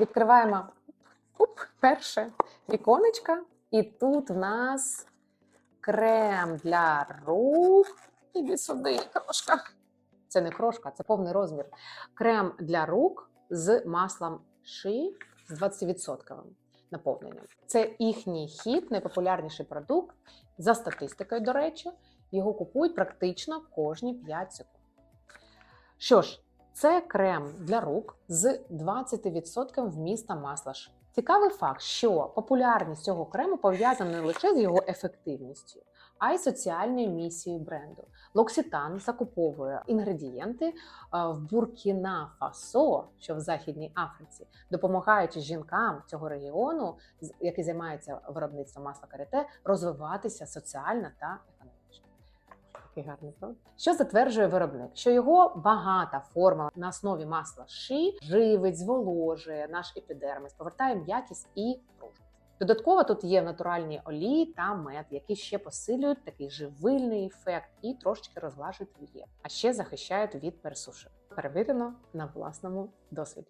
Відкриваємо уп, перше віконечко, і тут в нас крем для рук. Іди сюди, крошка. Це не крошка, це повний розмір. Крем для рук з маслом ши з 20% наповненням. Це їхній хід, найпопулярніший продукт. За статистикою, до речі, його купують практично кожні 5 секунд. Що ж, це крем для рук з 20% вміста масла ши. Цікавий факт, що популярність цього крему пов'язана не лише з його ефективністю, а й соціальною місією бренду. Локситан закуповує інгредієнти е, в Буркіна Фасо, що в Західній Африці, допомагаючи жінкам цього регіону, з- які займаються виробництвом масла карите, розвиватися соціально та економічно. Такий гарний правда? Що затверджує виробник? Що його багата форма на основі масла ши живить, зволожує наш епідермис, повертає м'якість і пружність. Додатково тут є натуральні олії та мед, які ще посилюють такий живильний ефект і трошечки розглажують рельєф, а ще захищають від пересушення. Перевірено на власному досвіді.